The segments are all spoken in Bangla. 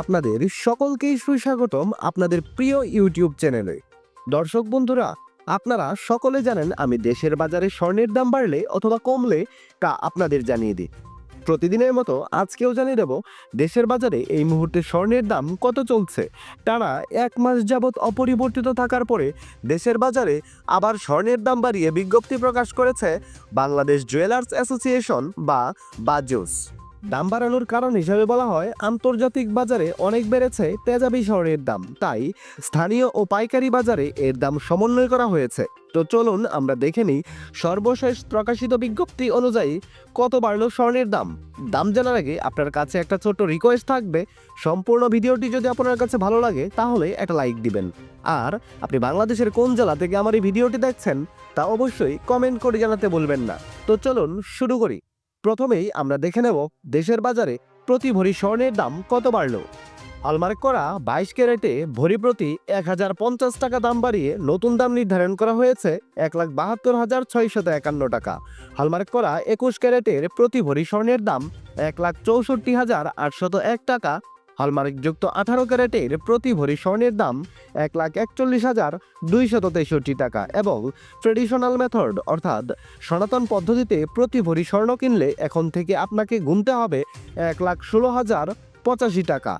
আপনাদের সকলকেই সুস্বাগতম আপনাদের প্রিয় ইউটিউব চ্যানেলে। দর্শক বন্ধুরা, আপনারা সকলে জানেন আমি দেশের বাজারে স্বর্ণের দাম বাড়লে অথবা কমলে তা আপনাদের জানিয়ে দিই। প্রতিদিনের মতো আজকেও জানিয়ে দেব, দেশের বাজারে এই মুহূর্তে স্বর্ণের দাম কত চলছে। টানা এক মাস যাবৎ অপরিবর্তিত থাকার পরে দেশের বাজারে আবার স্বর্ণের দাম বাড়িয়ে বিজ্ঞপ্তি প্রকাশ করেছে বাংলাদেশ জুয়েলার্স অ্যাসোসিয়েশন বা বাজুস। দাম বাড়ানোর কারণ হিসাবে বলা হয়, আন্তর্জাতিক বাজারে অনেক বেড়েছে তেজাবি স্বর্ণের দাম। তাই স্থানীয় ও পাইকারি বাজারে এর দাম সমন্বয় করা হয়েছে। তো চলুন আমরা দেখে নিই সর্বশেষ প্রকাশিত বিজ্ঞপ্তি অনুযায়ী কত বাড়লো স্বর্ণের দাম। দাম জানার আগে আপনার কাছে একটা ছোট্ট রিকোয়েস্ট থাকবে। সম্পূর্ণ ভিডিওটি যদি আপনার কাছে ভালো লাগে, তাহলে একটা লাইক দিবেন। আর আপনি বাংলাদেশের কোন জেলা থেকে আমার এই ভিডিওটি দেখছেন, তা অবশ্যই কমেন্ট করে জানাতে বলবেন না। তো চলুন শুরু করি। প্রথমেই আমরা দেখে নেব দেশের বাজারে প্রতি ভরি স্বর্ণের দাম কত বাড়ল। হলমার্ক করা বাইশ ক্যারেটে ভরি প্রতি এক হাজার পঞ্চাশ টাকা দাম বাড়িয়ে নতুন দাম নির্ধারণ করা হয়েছে এক লাখ বাহাত্তর হাজার ছয়শত একান্ন টাকা। হলমার্ক করা একুশ ক্যারেটের প্রতি ভরি স্বর্ণের দাম এক লাখ চৌষট্টি হাজার আটশত এক টাকা হলমার্কযুক্ত আঠারো ক্যারেটের প্রতি ভরি স্বর্ণের দাম এক লাখ একচল্লিশ হাজার দুইশত তেষট্টি টাকা এবং ট্রেডিশনাল মেথড, অর্থাৎ সনাতন পদ্ধতিতে প্রতি ভরি স্বর্ণ কিনলে এখন থেকে আপনাকে গুনতে হবে এক লাখ ষোলো হাজার পঁচাশি টাকা।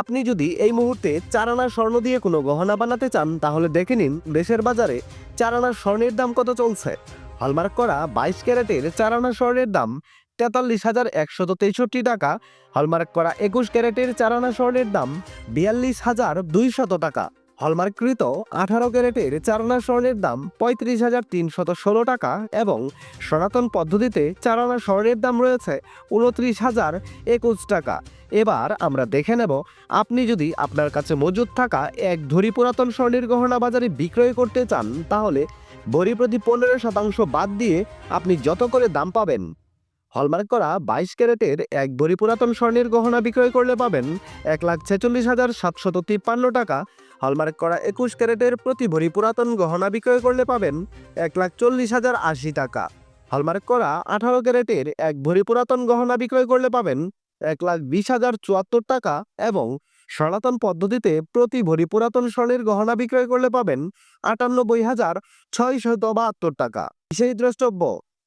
আপনি যদি এই মুহূর্তে চারানা স্বর্ণ দিয়ে কোনো গহনা বানাতে চান, তাহলে দেখে নিন দেশের বাজারে চারানা স্বর্ণের দাম কত চলছে। হলমার্ক করা বাইশ ক্যারেটের চারানা স্বর্ণের দাম তেতাল্লিশ হাজার একশত তেষট্টি টাকা, হলমার্ক করা একুশ ক্যারেটের চারানা স্বর্ণের দাম বিয়াল্লিশ হাজার দুইশত টাকা, হলমার্ককৃত আঠারো ক্যারেটের চারানা স্বর্ণের দাম পঁয়ত্রিশ হাজার তিনশত ষোলো টাকা এবং সনাতন পদ্ধতিতে চারানা স্বর্ণের দাম রয়েছে উনত্রিশ হাজার একুশ টাকা। এবার আমরা দেখে নেব, আপনি যদি আপনার কাছে মজুদ থাকা এক ধরি পুরাতন স্বর্ণের গহনা বাজারে বিক্রয় করতে চান, তাহলে বড়ি প্রতি পনেরো শতাংশ বাদ দিয়ে আপনি যত করে দাম পাবেন হলমার্ক করা বাইশ ক্যারেটের এক ভরি পুরাতন স্বর্ণের গহনা বিক্রয় করলে পাবেন এক লাখ ছেচল্লিশ হাজার সাতশত তিপ্পান্ন টাকা। হলমার্ক করা একুশ ক্যারেটের প্রতি ভরি পুরাতন গহনা বিক্রয় করলে পাবেন এক লাখ চল্লিশ হাজার আশি টাকা। হলমার্ক করা আঠারো ক্যারেটের এক ভরি পুরাতন গহনা বিক্রয় করলে পাবেন এক লাখ বিশ হাজার চুয়াত্তর টাকা এবং সনাতন পদ্ধতিতে প্রতি ভরি পুরাতন স্বর্ণের গহনা বিক্রয় করলে পাবেন আটানব্বই হাজার ছয়শত বাহাত্তর টাকা। সেই দ্রষ্টব্য